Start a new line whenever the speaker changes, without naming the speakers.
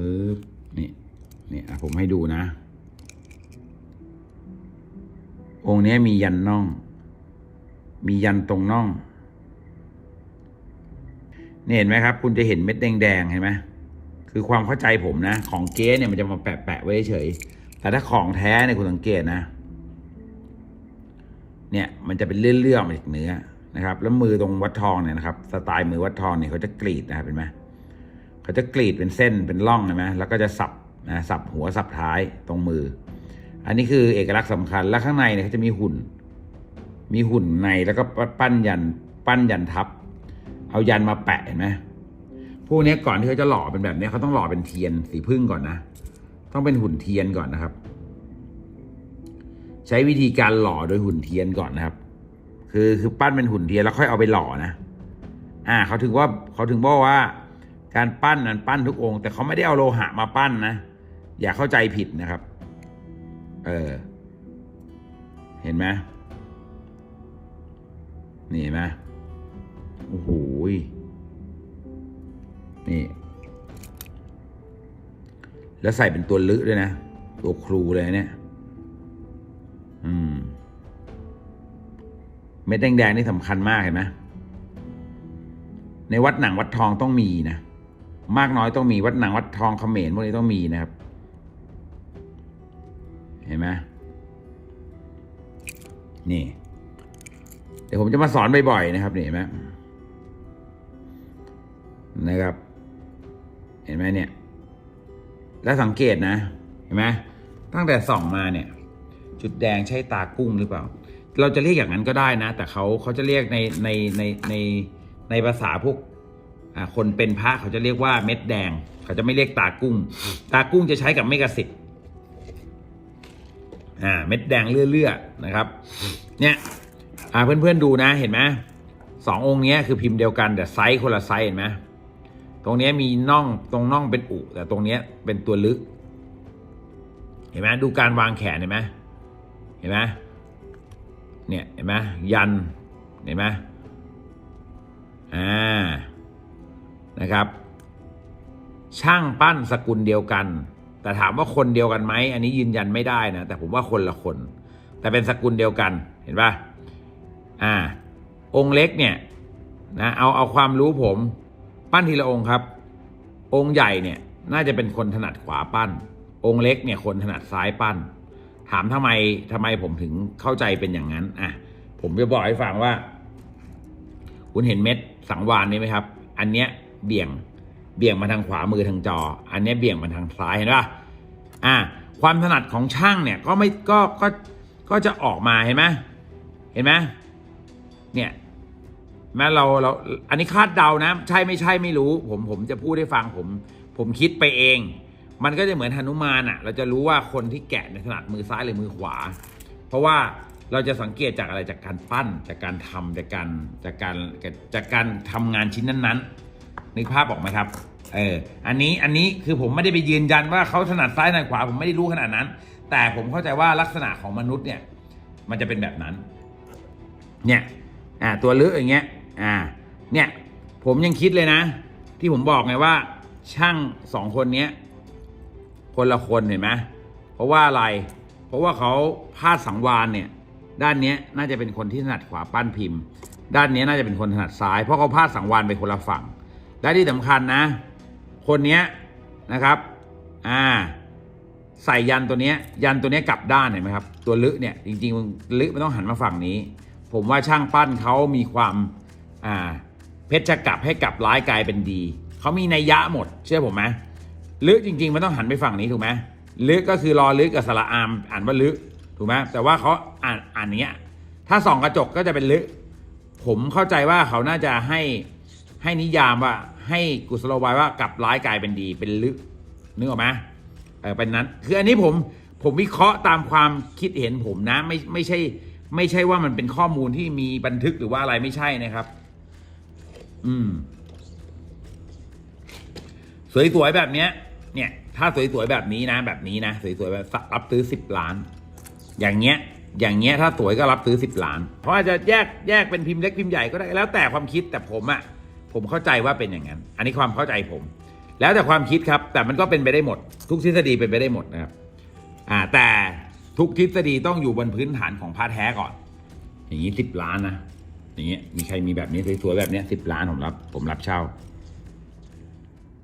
ปึ๊บนี่นี่อะผมให้ดูนะ องค์นี้มียันน่อง มียันตรงน่องนี่เห็นไหมครับ คุณจะเห็นเม็ดแดงๆเห็นไหมคือความเข้าใจผมนะ ของเก๊เนี่ยมันจะมาแปะๆไว้เฉย แต่ถ้าของแท้เนี่ยคุณสังเกตนะ เนี่ยมันจะเป็นเลื่อนๆมาจากเนื้อนะครับ แล้วมือตรงวัดทองเนี่ยนะครับ สไตล์มือวัดทองเนี่ยเขาจะกรีดนะครับเห็นไหม เขาจะกรีดเป็นเส้นเป็นร่องเห็นไหมแล้วก็จะสับนะสับหัวสับท้ายตรงมือ อันนี้คือเอกลักษณ์สำคัญ แล้วข้างในเนี่ยเขาจะมีหุ่น มีหุ่นในแล้วก็ปั้นยันปั้นยันทับ เอายันมาแปะเห็นไหมพวกนี้ก่อนที่เขาจะหล่อเป็นแบบนี้เขาต้องหล่อเป็นเทียนสีพึ่งก่อนนะ ต้องเป็นหุ่นเทียนก่อนนะครับ ใช้วิธีการหล่อโดยหุ่นเทียนก่อนนะครับ คือคือปั้นเป็นหุ่นเทียนแล้วค่อยเอาไปหล่อนะ อ่าเขาถึงว่าเขาถึงบอกว่า การปั้นนั้นปั้นทุกองค์ แต่เขาไม่ได้เอาโลหะมาปั้นนะ อย่าเข้าใจผิดนะครับ เออ เห็นไหมนี่เห็นไหมโอ้โหนี่ แล้วใส่เป็นตัวลึด้วยนะ ตัวครูเลยเนี่ย อืม เม็ดแดงๆนี่สำคัญมากเห็นไหมในวัดหนังวัดทองต้องมีนะ มากน้อยต้องมีวัดหนังวัดทองเขมรพวกนี้ต้องมีนะครับ เห็นไหมนี่ เดี๋ยวผมจะมาสอนบ่อยๆนะครับนี่เห็นไหมนะครับ เห็นไหมเนี่ย แล้วสังเกตนะ เห็นไหมตั้งแต่ส่องมาเนี่ย จุดแดงใช่ตากุ้งหรือเปล่า เราจะเรียกอย่างนั้นก็ได้นะ แต่เขาเขาจะเรียกในในในในในภาษาพวก คนเป็นพระเขาจะเรียกว่าเม็ดแดง เขาจะไม่เรียกตากุ้ง ตากุ้งจะใช้กับเมกะสิทธิ์อ่าเม็ดแดงเลื่อๆนะครับ เนี่ยอ่าเพื่อนๆดูนะเห็นไหมสององค์นี้คือพิมพ์เดียวกันแต่ไซส์คนละไซส์เห็นไหมตรงนี้มีน่องตรงน่องเป็นอุแต่ตรงนี้เป็นตัวลึก เห็นไหมดูการวางแขนเห็นไหมเห็นไหมเนี่ยเห็นไหมยันเห็นไหมอ่า นะครับ ช่างปั้นสกุลเดียวกัน แต่ถามว่าคนเดียวกันไหมอันนี้ยืนยันไม่ได้นะแต่ผมว่าคนละคน แต่เป็นสกุลเดียวกันเห็นปะอ่า องค์เล็กเนี่ยนะเอาเอาความรู้ผม ปั้นทีละองค์ครับ องค์ใหญ่เนี่ยน่าจะเป็นคนถนัดขวาปั้น องค์เล็กเนี่ยคนถนัดซ้ายปั้น ถามทำไมทำไมผมถึงเข้าใจเป็นอย่างนั้นอะผมจะบอกให้ฟังว่า คุณเห็นเม็ดสังวานนี้ไหมครับ อันเนี้ย เบี่ยง เบี่ยงมาทางขวามือทางจอ อันนี้เบี่ยงมาทางซ้ายเห็นปะอ่า ความถนัดของช่างเนี่ยก็ไม่ก็ก็ก็จะออกมาเห็นไหมเห็นไหมเนี่ยแม้เราเราอันนี้คาดเดานะ ใช่ไม่ใช่ไม่รู้ ผมผมจะพูดให้ฟังผม ผมคิดไปเอง มันก็จะเหมือนหนุมานอะ่ะ เราจะรู้ว่าคนที่แกะในถนัดมือซ้ายหรือมือขวา เพราะว่าเราจะสังเกตจากอะไรจากการปั้นจากการทำจากการจากการจากการทำงานชิ้นนั้นๆ นึกภาพออกไหมครับ เออ อันนี้ อันนี้คือผมไม่ได้ไปยืนยันว่าเขาถนัดซ้ายถนัดขวาผมไม่ได้รู้ขนาดนั้น แต่ผมเข้าใจว่าลักษณะของมนุษย์เนี่ย มันจะเป็นแบบนั้น เนี่ย อ่า ตัวลึกอย่างเงี้ย อ่า เนี่ย ผมยังคิดเลยนะ ที่ผมบอกไงว่า ช่างสองคนเนี้ย คนละคนเห็นไหมเพราะว่าอะไร เพราะว่าเขาพาดสังวานเนี่ย ด้านเนี้ยน่าจะเป็นคนที่ถนัดขวาปั้นพิมพ์ ด้านเนี้ยน่าจะเป็นคนถนัดซ้าย เพราะเขาพาดสังวานไปคนละฝั่ง และที่สำคัญนะ คนเนี้ยนะครับ อ่า ใส่ยันตัวเนี้ย ยันตัวเนี้ยกลับด้านเห็นไหมครับ ตัวลึเนี่ยจริงๆลึมันต้องหันมาฝั่งนี้ ผมว่าช่างปั้นเขามีความอ่าเพชรจะกลับให้กลับร้ายกลายเป็นดีเขามีนัยยะหมด เชื่อผมไหมลึจริงๆมันต้องหันไปฝั่งนี้ถูกไหมลึก็คือรอลึกับสระอามอ่านว่าลึถูกไหมแต่ว่าเขาอ่านอ่านอย่างเงี้ยถ้าส่องกระจกก็จะเป็นลึผมเข้าใจว่าเขาน่าจะให้ ให้นิยามว่าให้กุศโลบายว่ากลับร้ายกลายเป็นดีเป็นลึนึกออกไหมเออเป็นนั้น คืออันนี้ผมผมวิเคราะห์ตามความคิดเห็นผมนะ ไม่ไม่ใช่ ไม่ใช่ว่ามันเป็นข้อมูลที่มีบันทึกหรือว่าอะไรไม่ใช่นะครับ อืม สวยๆแบบเนี้ย เนี่ย ถ้าสวยๆแบบนี้นะ แบบนี้นะสวยๆแบบรับซื้อสิบล้าน อย่างเงี้ย อย่างเงี้ยถ้าสวยก็รับซื้อสิบล้าน เพราะอาจจะแยกแยกเป็นพิมพ์เล็กพิมพ์ใหญ่ก็ได้แล้วแต่ความคิดแต่ผมอะ่ะ ผมเข้าใจว่าเป็นอย่างนั้น อันนี้ความเข้าใจผม แล้วแต่ความคิดครับ แต่มันก็เป็นไปได้หมด ทุกทฤษฎีเป็นไปได้หมดนะครับอ่าแต่ทุกทฤษฎีต้องอยู่บนพื้นฐานของพระแท้ก่อน อย่างนี้สิบล้านนะอย่างเงี้ยมีใครมีแบบนี้สวยๆแบบเนี้ยสิบล้านผมรับผมรับเช่า